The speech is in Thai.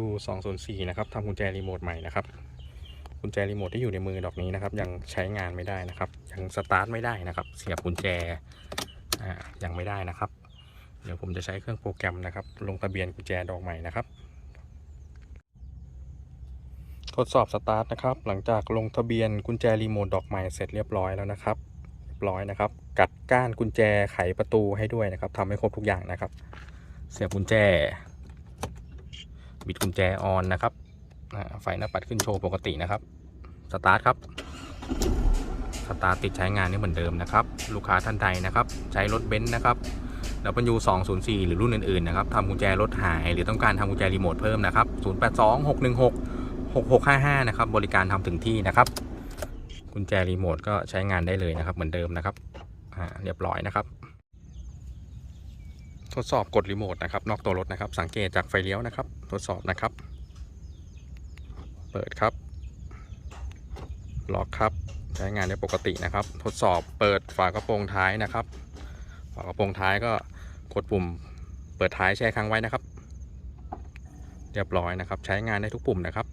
W 2 0 4นะครับทำกุญแจรีโมทใหม่นะครับกุญแจรีโมทที่อยู่ในมือดอกนี้นะครับ ยังใช้งานไม่ได้นะครับ ยังสตาร์ทไม่ได้นะครับ เสียบกุญแจอ่ายังไม่ได้นะครับ เดี๋ยวผมจะใช้เครื่องโปรแกรมนะครับ ลงทะเบียนกุญแจดอกใหม่นะครับ ทดสอบสตาร์ทนะครับ หลังจากลงทะเบียนกุญแจรีโมทดอกใหม่เสร็จเรียบร้อยแล้วนะครับเรียบร้อยนะครับ กัดก้านกุญแจไขประตูให้ด้วยนะครับทำให้ครบทุกอย่างนะครับ เสียบกุญแจ บิดกุญแจออนนะครับไฟหน้าปัดขึ้นโชว์ปกตินะครับ สตาร์ทครับสตาร์ทติดใช้งานนี่เหมือนเดิมนะครับ ลูกค้าท่านใดนะครับ ใช้รถเบนซ์นะครับ W 2 0 4 หรือรุ่นอื่นๆนะครับทำกุญแจรถหายหรือต้องการทำกุญแจรีโมทเพิ่มนะครับ 0 8 2 6 1 6 6 6 5 5 นะครับ บริการทำถึงที่นะครับ กุญแจรีโมทก็ใช้งานได้เลยนะครับ เหมือนเดิมนะครับเรียบร้อยนะครับ ทดสอบกดรีโมทนะครับนอกตัวรถนะครับ สังเกตจากไฟเลี้ยวนะครับ ทดสอบนะครับ เปิดครับ ล็อกครับ ใช้งานได้ปกตินะครับ ทดสอบเปิดฝากระโปรงท้ายนะครับ ฝากระโปรงท้ายก็กดปุ่ม เปิดท้ายแช่ค้างไว้นะครับ เรียบร้อยนะครับ ใช้งานได้ทุกปุ่มนะครับ